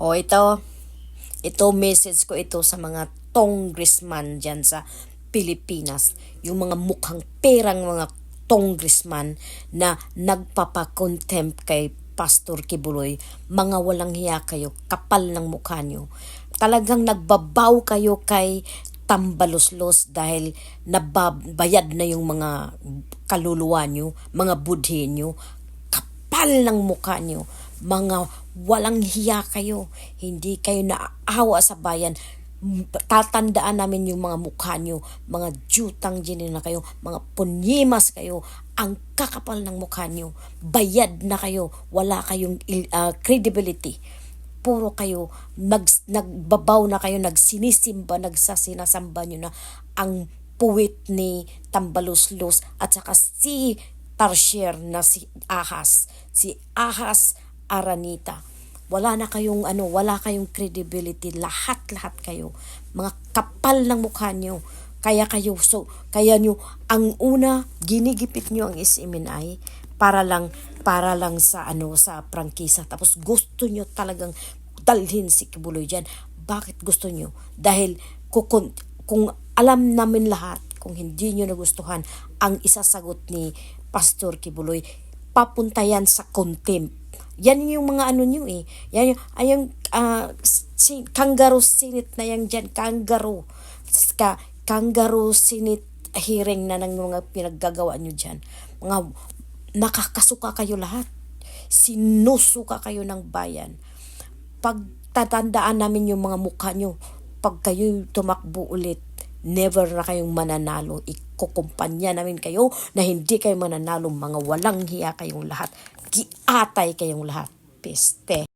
O ito, ito message ko ito sa mga congressman dyan sa Pilipinas. Yung mga mukhang perang mga congressman na nagpapakontempt kay Pastor Kibuloy. Mga walang hiya kayo, kapal ng mukha nyo. Talagang nagbabaw kayo kay tambaloslos dahil nababayad na yung mga kaluluwa nyo, mga budhe nyo, kapal ng mukha nyo, mga walang hiya kayo, hindi kayo naaawa sa bayan, tatandaan namin yung mga mukha nyo, mga jutang ginin na kayo, mga punyimas kayo, ang kakapal ng mukha nyo, bayad na kayo, wala kayong ah, credibility. Puro kayo nag, nagbabaw na kayo. Nagsinisimba nagsasinasamba nyo na ang puwit ni Tambaluslos at saka si Tarsier na si Ahas. Si Ahas Aranita. Wala na kayong ano wala kayong credibility. Lahat lahat kayo. Mga kapal ng mukha nyo kaya kayo so kaya nyo ang una ginigipit nyo ang SMNI para lang para lang sa ano sa prangkisa. Tapos gusto nyo talagang dalhin si Kibuloy diyan bakit gusto nyo dahil kung, kung alam namin lahat kung hindi nyo nagustuhan ang isasagot ni Pastor Kibuloy papunta yan sa contempt yan yung mga ano nyo eh. Yan yung ayang ah, si, kangaroo senate na yan dyan. Kangaroo. Ka, kangaroo senate hearing na ng mga pinaggagawa nyo dyan. Mga nakakasuka kayo lahat. Sinusuka kayo ng bayan. Pagtatandaan namin yung mga mukha nyo. Pag kayo tumakbo ulit never na kayong mananalo. Ikukumpanya namin kayo na hindi kayo mananalo. Mga walang hiya kayong lahat giatay kayong lahat peste